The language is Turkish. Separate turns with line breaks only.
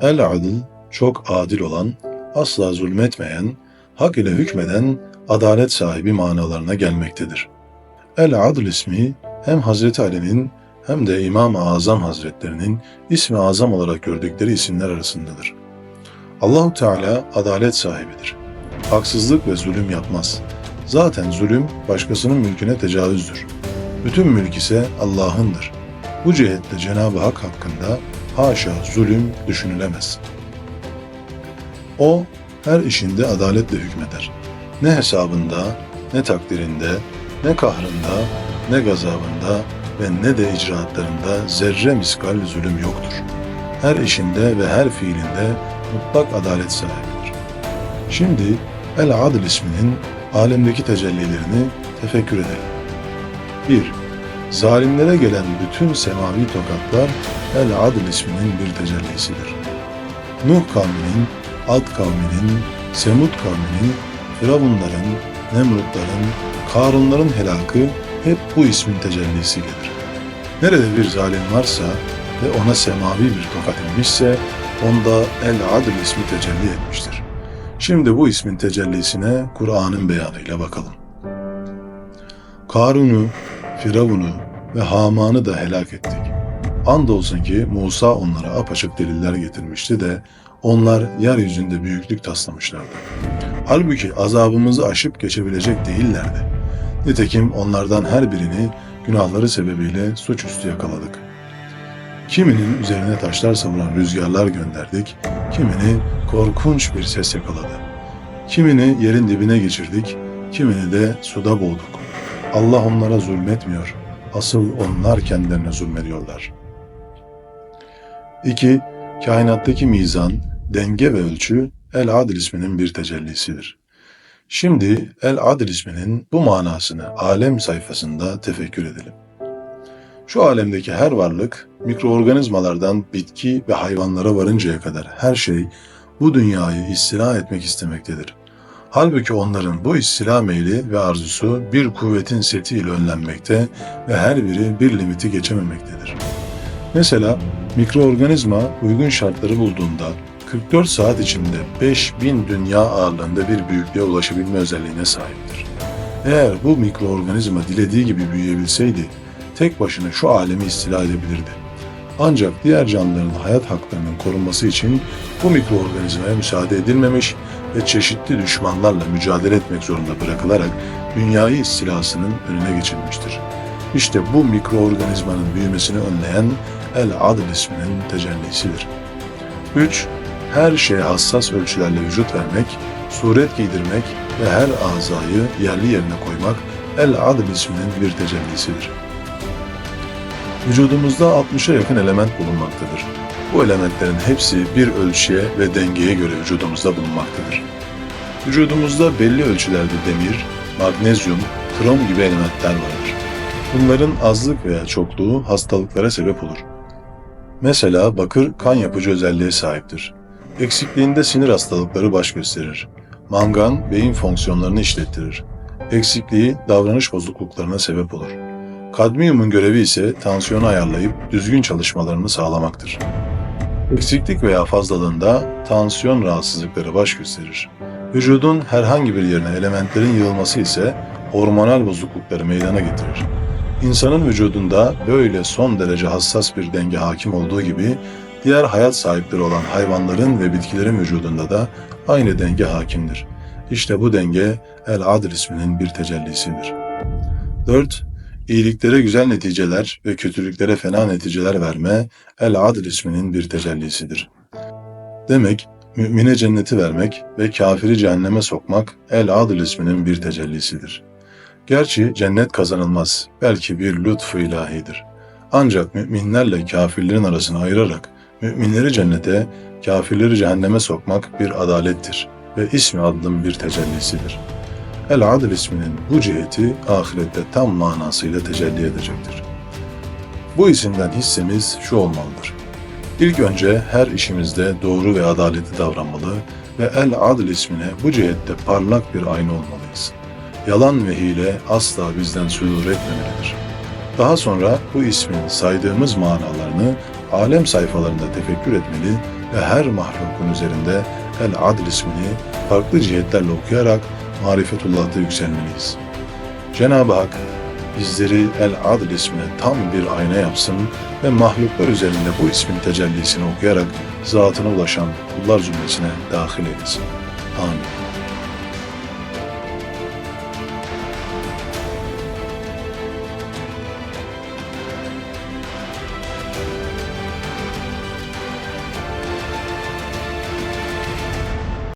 El-Adil, çok adil olan, asla zulmetmeyen, hak ile hükmeden, adalet sahibi manalarına gelmektedir. El-Adil ismi hem Hazreti Ali'nin hem de İmam-ı Azam Hazretlerinin ismi azam olarak gördükleri isimler arasındadır. Allahu Teala adalet sahibidir. Haksızlık ve zulüm yapmaz. Zaten zulüm başkasının mülküne tecavüzdür. Bütün mülk ise Allah'ındır. Bu cihetle Cenab-ı Hak hakkında haşa zulüm düşünülemez. O her işinde adaletle hükmeder. Ne hesabında, ne takdirinde, ne kahrında, ne gazabında ve ne de icraatlarında zerre miskal zulüm yoktur. Her işinde ve her fiilinde mutlak adalet sahibidir. Şimdi El-Adil isminin alemdeki tecellilerini tefekkür edelim. 1. Zalimlere gelen bütün semavi tokatlar El-Adil isminin bir tecellisidir. Nuh kavminin, Ad kavminin, Semud kavminin, Firavunların, Nemrutların, Karunların helakı hep bu ismin tecellisiyledir. Nerede bir zalim varsa ve ona semavi bir tokat inmişse onda El-Adil ismi tecelli etmiştir. Şimdi bu ismin tecellisine Kur'an'ın beyanıyla bakalım. Karun'u, Firavun'u ve Haman'ı da helak ettik. Andolsun ki Musa onlara apaçık deliller getirmişti de onlar yeryüzünde büyüklük taslamışlardı. Halbuki azabımızı aşıp geçebilecek değillerdi. Nitekim onlardan her birini günahları sebebiyle suçüstü yakaladık. Kiminin üzerine taşlar savuran rüzgarlar gönderdik, kimini korkunç bir ses yakaladı. Kimini yerin dibine geçirdik, kimini de suda boğduk. Allah onlara zulmetmiyor, asıl onlar kendilerine zulmediyorlar. 2. Kainattaki mizan, denge ve ölçü El-Adil isminin bir tecellisidir. Şimdi El-Adil isminin bu manasını alem sayfasında tefekkür edelim. Şu alemdeki her varlık, mikroorganizmalardan bitki ve hayvanlara varıncaya kadar her şey bu dünyayı istila etmek istemektedir. Halbuki onların bu istila meyli ve arzusu bir kuvvetin setiyle önlenmekte ve her biri bir limiti geçememektedir. Mesela mikroorganizma uygun şartları bulduğunda 44 saat içinde 5000 dünya ağırlığında bir büyüklüğe ulaşabilme özelliğine sahiptir. Eğer bu mikroorganizma dilediği gibi büyüyebilseydi, tek başına şu alemi istila edebilirdi. Ancak diğer canlıların hayat haklarının korunması için bu mikroorganizmaya müsaade edilmemiş ve çeşitli düşmanlarla mücadele etmek zorunda bırakılarak dünyayı istilasının önüne geçilmiştir. İşte bu mikroorganizmanın büyümesini önleyen El-Adl isminin tecellisidir. 3. Her şeye hassas ölçülerle vücut vermek, suret giydirmek ve her azayı yerli yerine koymak El-Adl isminin bir tecellisidir. Vücudumuzda 60'a yakın element bulunmaktadır. Bu elementlerin hepsi bir ölçüye ve dengeye göre vücudumuzda bulunmaktadır. Vücudumuzda belli ölçülerde demir, magnezyum, krom gibi elementler vardır. Bunların azlık veya çokluğu hastalıklara sebep olur. Mesela bakır kan yapıcı özelliğe sahiptir. Eksikliğinde sinir hastalıkları baş gösterir. Mangan beyin fonksiyonlarını işlettirir. Eksikliği davranış bozukluklarına sebep olur. Kadmiyumun görevi ise tansiyonu ayarlayıp düzgün çalışmalarını sağlamaktır. Eksiklik veya fazlalığında tansiyon rahatsızlıkları baş gösterir. Vücudun herhangi bir yerine elementlerin yığılması ise hormonal bozuklukları meydana getirir. İnsanın vücudunda böyle son derece hassas bir denge hakim olduğu gibi diğer hayat sahipleri olan hayvanların ve bitkilerin vücudunda da aynı denge hakimdir. İşte bu denge El-Adl isminin bir tecellisidir. 4. İyiliklere güzel neticeler ve kötülüklere fena neticeler verme El-Adl isminin bir tecellisidir. Demek mümine cenneti vermek ve kafiri cehenneme sokmak El-Adl isminin bir tecellisidir. Gerçi cennet kazanılmaz, belki bir lütfu ilahidir. Ancak müminlerle kafirlerin arasını ayırarak müminleri cennete, kafirleri cehenneme sokmak bir adalettir ve ismi adının bir tecellisidir. El-Adil isminin bu ciheti ahirette tam manasıyla tecelli edecektir. Bu isimden hissemiz şu olmalıdır. İlk önce her işimizde doğru ve adaletli davranmalı ve El-Adil ismine bu cihette parlak bir ayna olmalıyız. Yalan ve hile asla bizden sudur etmemelidir. Daha sonra bu ismin saydığımız manalarını alem sayfalarında tefekkür etmeli ve her mahlukun üzerinde El Adl ismini farklı cihetlerle okuyarak marifetullah'ta yükselmeliyiz. Cenab-ı Hak bizleri El Adl ismine tam bir ayna yapsın ve mahluklar üzerinde bu ismin tecellisini okuyarak zatına ulaşan kullar zümresine dahil eylesin. Amin.